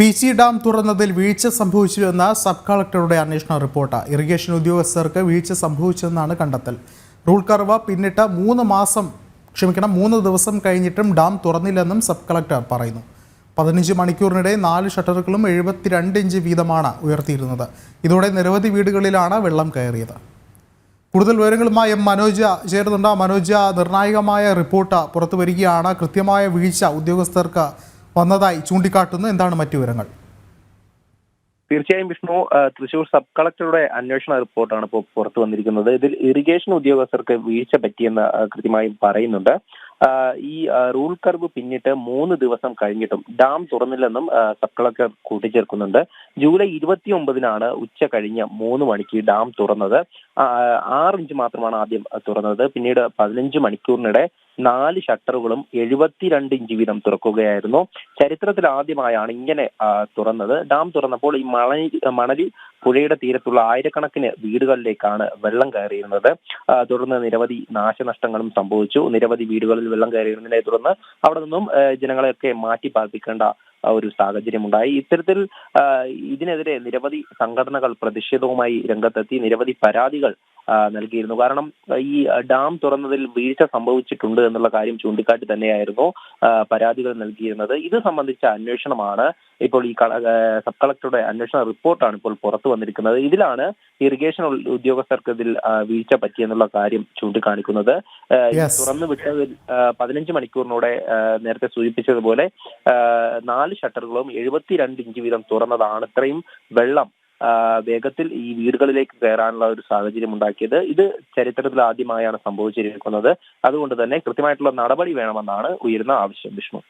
P C dam തുറന്നതിൽ വീഴ്ച സംഭവിച്ചുവെന്ന sub കളക്ടറുടെ അന്വേഷണ റിപ്പോർട്ട്. ഇറിഗേഷൻ ഉദ്യോഗസ്ഥർക്ക് വീഴ്ച സംഭവിച്ചെന്നാണ് കണ്ടെത്തൽ. റൂൾ കർവ് പിന്നിട്ട് മൂന്ന് മാസം ക്ഷമിക്കണം മൂന്ന് ദിവസം കഴിഞ്ഞിട്ടും ഡാം തുറന്നില്ലെന്നും സബ് കളക്ടർ പറയുന്നു. പതിനഞ്ച് മണിക്കൂറിനിടെ നാല് ഷട്ടറുകളും എഴുപത്തിരണ്ട് ഇഞ്ച് വീതമാണ് ഉയർത്തിയിരുന്നത്. ഇതോടെ നിരവധി വീടുകളിലാണ് വെള്ളം കയറിയത്. കൂടുതൽ വിവരങ്ങളുമായി എം മനോജ ചേരുന്നുണ്ട്. മനോജ നിർണായകമായ റിപ്പോർട്ട് പുറത്തു വരികയാണ് കൃത്യമായ വീഴ്ച ഉദ്യോഗസ്ഥർക്ക് വന്നതായി ചൂണ്ടിക്കാട്ടുന്നു. എന്താണ് മറ്റു വിവരങ്ങൾ? തീർച്ചയായും വിഷ്ണു തൃശൂർ സബ് കളക്ടറുടെ അന്വേഷണ റിപ്പോർട്ടാണ് ഇപ്പോൾ പുറത്തു വന്നിരിക്കുന്നത്. ഇതിൽ ഇറിഗേഷൻ ഉദ്യോഗസ്ഥർക്ക് വീഴ്ച പറ്റിയെന്ന് കൃത്യമായും പറയുന്നുണ്ട്. ഈ റൂൾ കർവ് പിന്നിട്ട് മൂന്ന് ദിവസം കഴിഞ്ഞിട്ടും ഡാം തുറന്നില്ലെന്നും സബ് കളക്ടർ കൂട്ടിച്ചേർക്കുന്നുണ്ട്. ജൂലൈ ഇരുപത്തി ഒമ്പതിനാണ് ഉച്ച കഴിഞ്ഞ മൂന്ന് മണിക്ക് ഡാം തുറന്നത്. ആറിഞ്ച് ആറ് ഇഞ്ച് മാത്രമാണ് ആദ്യം തുറന്നത്. പിന്നീട് പതിനഞ്ച് മണിക്കൂറിനിടെ നാല് ഷട്ടറുകളും എഴുപത്തിരണ്ട് ഇഞ്ച് വീതം തുറക്കുകയായിരുന്നു. ചരിത്രത്തിൽ ആദ്യമായാണ് ഇങ്ങനെ തുറന്നത്. ഡാം തുറന്നപ്പോൾ ഈ മണലി മണലി പുഴയുടെ തീരത്തുള്ള ആയിരക്കണക്കിന് വീടുകളിലേക്കാണ് വെള്ളം കയറിയിരുന്നത്. തുടർന്ന് നിരവധി നാശനഷ്ടങ്ങളും സംഭവിച്ചു. നിരവധി വീടുകളിൽ വെള്ളം കയറിയിരുന്നതിനെ തുടർന്ന് അവിടെ നിന്നും ജനങ്ങളെയൊക്കെ മാറ്റി പാർപ്പിക്കേണ്ട ഒരു സാഹചര്യമുണ്ടായി. ഇത്തരത്തിൽ ഇതിനെതിരെ നിരവധി സംഘടനകൾ പ്രതിഷേധവുമായി രംഗത്തെത്തി നിരവധി പരാതികൾ നൽകിയിരുന്നു. കാരണം ഈ ഡാം തുറന്നതിൽ വീഴ്ച സംഭവിച്ചിട്ടുണ്ട് എന്നുള്ള കാര്യം ചൂണ്ടിക്കാട്ടി തന്നെയായിരുന്നു പരാതികൾ നൽകിയിരുന്നത്. ഇത് സംബന്ധിച്ച അന്വേഷണമാണ് ഇപ്പോൾ ഈ സബ് കളക്ടറുടെ അന്വേഷണ റിപ്പോർട്ടാണ് ഇപ്പോൾ പുറത്തു വന്നിരിക്കുന്നത്. ഇതിലാണ് ഇറിഗേഷൻ ഉദ്യോഗസ്ഥർക്ക് ഇതിൽ വീഴ്ച പറ്റിയെന്നുള്ള കാര്യം ചൂണ്ടിക്കാണിക്കുന്നത്. തുറന്നു വിട്ടതിൽ പതിനഞ്ച് മണിക്കൂറിനോടെ നേരത്തെ സൂചിപ്പിച്ചതുപോലെ നാല് ഷട്ടറുകളും എഴുപത്തിരണ്ട് ഇഞ്ച് വീതം തുറന്നതാണ് ഇത്രയും വെള്ളം വേഗത്തിൽ ഈ വീടുകളിലേക്ക് കയറാനുള്ള ഒരു സാഹചര്യം ഉണ്ടാക്കിയത്. ഇത് ചരിത്രത്തിൽ ആദ്യമായാണ് സംഭവിച്ചിരിക്കുന്നത്. അതുകൊണ്ട് തന്നെ കൃത്യമായിട്ടുള്ള നടപടി വേണമെന്നാണ് ഉയരുന്ന ആവശ്യം. വിഷ്ണു.